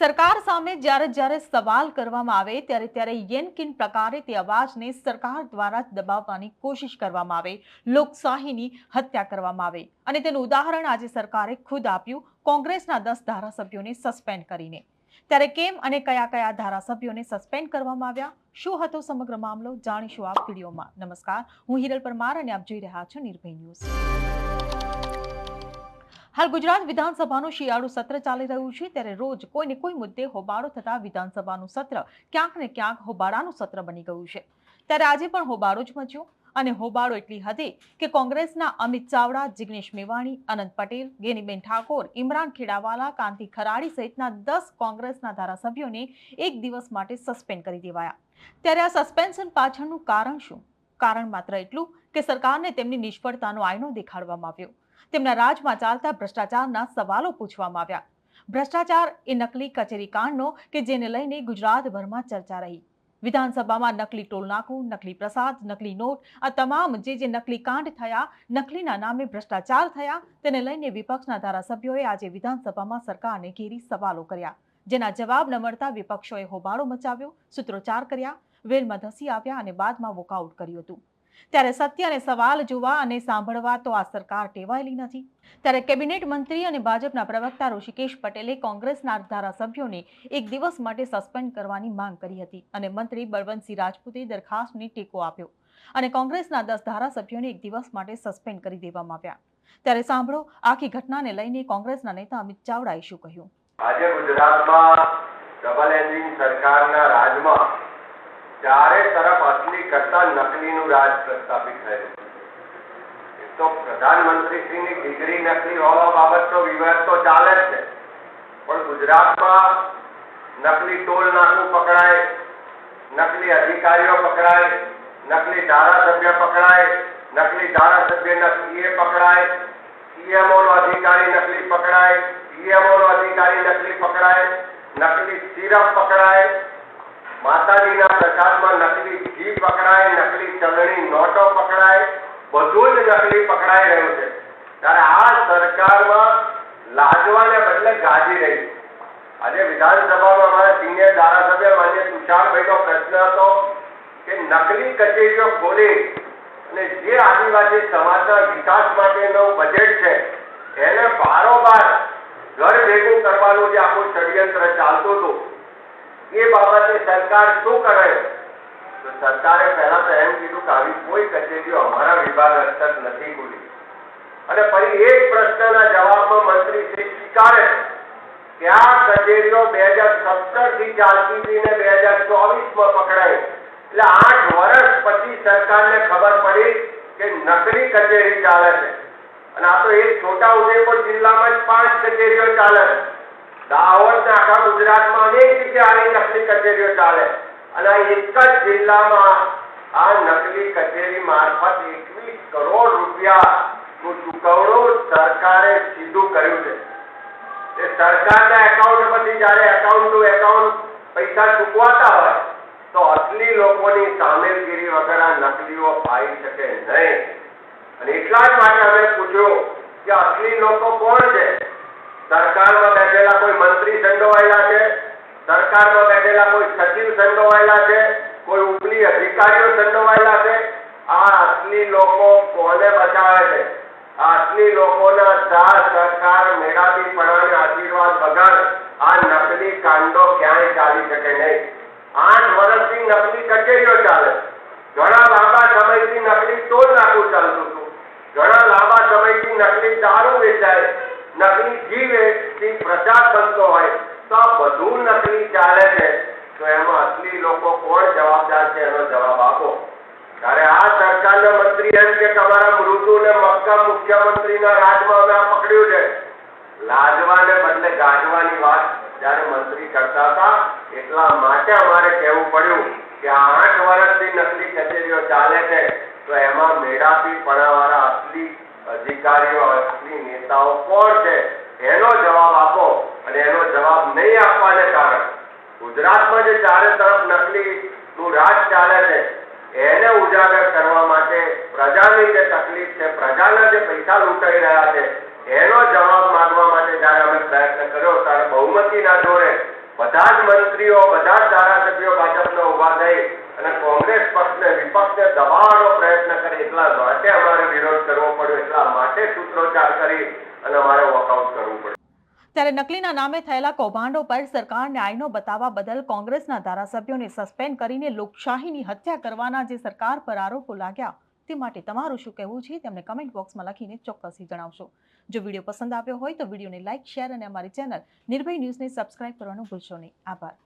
સરકાર સામે જ્યારે જ્યારે સવાલ કરવામાં આવે ત્યારે ત્યારે યેનકિન પ્રકારે તે અવાજને સરકાર દ્વારા દબાવવાની કોશિશ કરવામાં આવે. લોકશાહીની હત્યા કરવામાં આવે. અને તેનું ઉદાહરણ આજે સરકારે ખુદ આપ્યું. કોંગ્રેસના દસ ધારાસભ્યોને સસ્પેન્ડ કરીને. ત્યારે કેમ અને કયા કયા ધારાસભ્યોને સસ્પેન્ડ કરવામાં આવ્યા? શું હતો સમગ્ર મામલો? જાણીશું આ વિડીયોમાં. નમસ્કાર. હું હિરલ પરમાર અને આપ જોઈ રહ્યા છો નિર્ભય ન્યૂઝ. હાલ ગુજરાત વિધાનસભાનું શિયાળુ સત્ર ચાલી રહ્યું છે. ત્યારે રોજ કોઈ ને કોઈ મુદ્દે હોબાળો થતા વિધાનસભાનું સત્ર ક્યાંક ને ક્યાંક હોબાળાનું સત્ર બની ગયું છે. ત્યારે આજે પણ હોબાળો જ મચ્યો અને હોબાળો એટલી હદે કે કોંગ્રેસના અમિત ચાવડા, જિગ્નેશ મેવાણી, અનંત પટેલ, ગેનીબેન ઠાકોર, ઇમરાન ખેડાવાલા, કાંતિ ખરાડી સહિતના દસ કોંગ્રેસના ધારાસભ્યોને એક દિવસ માટે સસ્પેન્ડ કરી દેવાયા. ત્યારે આ સસ્પેન્શન પાછળનું કારણ શું? કારણ માત્ર એટલું કે સરકારને તેમની નિષ્ફળતાનો આયનો દેખાડવામાં આવ્યો. તેમના રાજમાં ચાલતા ભ્રષ્ટાચારના સવાલો પૂછવામાં આવ્યા. ભ્રષ્ટાચાર એ નકલી કચેરી કાંડનો કે જેને લઈને ગુજરાતભરમાં ચર્ચા રહી. વિધાનસભામાં નકલી ટોલનાકું નકલી પ્રસાદ, નકલી નોટ, આ તમામ જે જે નકલી કાંડ થયા, નકલીના નામે ભ્રષ્ટાચાર થયા, તેને લઈને વિપક્ષના ધારાસભ્યોએ આજે વિધાનસભામાં સરકારને ઘેરી સવાલો કર્યા. જેના જવાબ ન મળતા વિપક્ષોએ હોબાળો મચાવ્યો, સૂત્રોચ્ચાર કર્યા, વેલમાં ધસી આવ્યા અને બાદમાં વોકઆઉટ કર્યું હતું. ત્યારે સત્ય અને સવાલ જોવા અને સાંભળવા તો આ સરકાર ટેવાયેલી નથી. ત્યારે કેબિનેટ મંત્રી અને ભાજપના પ્રવક્તા ઋષિકેશ પટેલે કોંગ્રેસના ધારાસભ્યોને એક દિવસ માટે સસ્પેન્ડ કરવાની માંગ કરી હતી અને મંત્રી બળવંતસિંહ રાજપૂતે દરખાસ્તને ટેકો આપ્યો અને કોંગ્રેસના દસ ધારાસભ્યોને એક દિવસ માટે સસ્પેન્ડ કરી દેવામાં આવ્યા. ત્યારે સાંભળો, આખી ઘટનાને લઈને કોંગ્રેસના નેતા અમિત ચાવડાએ શું કહ્યું? આજે ગુજરાતમાં ડબલ એન્જિન સરકારના રાજમાં ચારે તરફ અસલી કરતા નકલીનું રાજ પ્રસ્થાપિત થયું તો પ્રધાનમંત્રીશ્રીની ડિગ્રી નકલી હોવા બાબતનો વિવાદ તો ચાલે જ છે. પણ ગુજરાતમાં નકલી ટોલ નાકું પકડાય, નકલી અધિકારીઓ પકડાય, નકલી ધારાસભ્ય પકડાય, નકલી ધારાસભ્યના સીએ પકડાય સીએમઓ નો અધિકારી નકલી પકડાય સીએમઓ નો અધિકારી નકલી પકડાય, નકલી સિરપ પકડાય માતાજીના પ્રસાદમાં નકલી ઘી પકડાય, નકલી ચલણી નોટો પકડાય, બધું જ નકલી પકડાઈ રહ્યું છે. ત્યારે આ સરકારમાં લાજવાને બદલે ગાજી રહી. આજે વિધાનસભામાં અમારા સિનિયર ધારાસભ્ય માન્ય તુષારભાઈનો પ્રશ્ન હતો કે નકલી કચેરીઓ ખોલી અને જે આદિવાસી સમાજના વિકાસ માટેનું બજેટ છે, એને બારોબાર ઘર ભેગું કરવાનું જે આખું ષડયંત્ર ચાલતું હતું એ બાબતે સરકાર શું કરે? તો સરકારે પહેલા તો એમ કીધું કે આવી કોઈ કચેરીઓ અમારા વિભાગ અંતર નથી ખુલી. અને પછી એક પ્રશ્નના જવાબમાં મંત્રી શ્રી સ્વીકારે કે આ કચેરીઓ બે હજાર સત્તરથી ચાલતી હતી ને બે હજાર ચોવીસમાં પકડાઈ. એટલે આઠ વર્ષ પછી સરકારને ખબર પડી કે નકલી કચેરી ચાલે છે. અને આ તો એક છોટા ઉદેપુર જિલ્લામાં જ પાંચ કચેરીઓ ચાલે છે. દાહોદ ને આખા ગુજરાતમાં અનેક જગ્યાએ આવી નું એકાઉન્ટ પૈસા ચૂકવાતા હોય, તો અસલી લોકોની સામેલગીરી વગર નકલીઓ પાઈ શકે નહીં. અને એટલા જ માટે અમે પૂછ્યું કે અસલી લોકો કોણ છે? સરકારમાં બેઠેલા કોઈ મંત્રી સંડોવાયેલા છે? સરકારમાં બેઠેલા કોઈ સચિવ સંડોવાયેલા છે? કોઈ ઉપલી અધિકારીઓ સંડોવાયેલા છે? આ અસલી લોકો કોને બચાવે છે? આ અસલી લોકોના સા સરકાર મેળાવી પડાને આશીર્વાદ વગર આ નકલી કાંડો ક્યાંય ચાલી શકે નહીં. આઠ વર્ષથી નકલી કચેરીઓ ચાલે. ઘણા લાંબા સમયથી નકલી ટોલ નાકું ચાલતું હતું. ઘણા લાંબા સમયથી નકલી દારૂ વેચાય. નકલી જીવ એથી પ્રચાર બનતો હોય તો બધું નકલી ચાલે છે. તો એમાં અસલી લોકો કોણ જવાબદાર છે એનો જવાબ આપો. ત્યારે આ સરકારના મંત્રી એમ કે તમારા મૃદુ ને મક્કા મુખ્યમંત્રીના રાજમાં અમે પકડ્યું છે. લાજવાને બદલે ગાજવાની વાત જયારે મંત્રી કરતા હતા, એટલા માટે અમારે કહેવું પડ્યું કે આ આઠ વર્ષથી નકલી કચેરીઓ ચાલે છે. તો એમાં મેળાપી પડાવાળા અસલી અધિકારીઓ અસલી નેતાઓ કોણ છે, એનો જવાબ આપો અને એનો જવાબ નહીં આપવાને કારણે. ગુજરાતમાં જે ચારે તરફ નકલી નું રાજ ચાલે છે, એને ઉજાગર કરવા માટે પ્રજાની જે તકલીફ છે, પ્રજાના જે પૈસા લૂંટાઈ રહ્યા છે, એનો જવાબ માંગવા માટે જ્યારે અમે પ્રયત્ન કર્યો ત્યારે બહુમતીના જોરે બધા જ મંત્રીઓ, બધા જ ધારાસભ્યો ભાજપના ઊભા થઈ અને કોંગ્રેસ પક્ષને વિપક્ષને દબાવવાનો પ્રયત્ન કરે, એટલા માટે અમારે વિરોધ કરવો પડ્યો માટે સૂત્રોચ્ચાર કરી અને અમારે વોકઆઉટ કરવું પડે. ત્યારે નકલીના નામે થયેલા કૌભાંડો પર સરકારને આઈનો બતાવવા બદલ કોંગ્રેસના ધારાસભ્યોને સસ્પેન્ડ કરીને લોકશાહીની હત્યા કરવાના જે સરકાર પર આરોપો લાગ્યા, તે માટે તમારું શું કહેવું છે? તેમને કમેન્ટ બોક્સમાં લખીને ચોક્કસથી જણાવશો. જો વીડિયો પસંદ આવ્યો હોય તો વિડીયોને લાઇક શેર અને અમારી ચેનલ નિર્ભય ન્યૂઝને સબસ્ક્રાઇબ કરવાનું ભૂલશો નહીં. આભાર.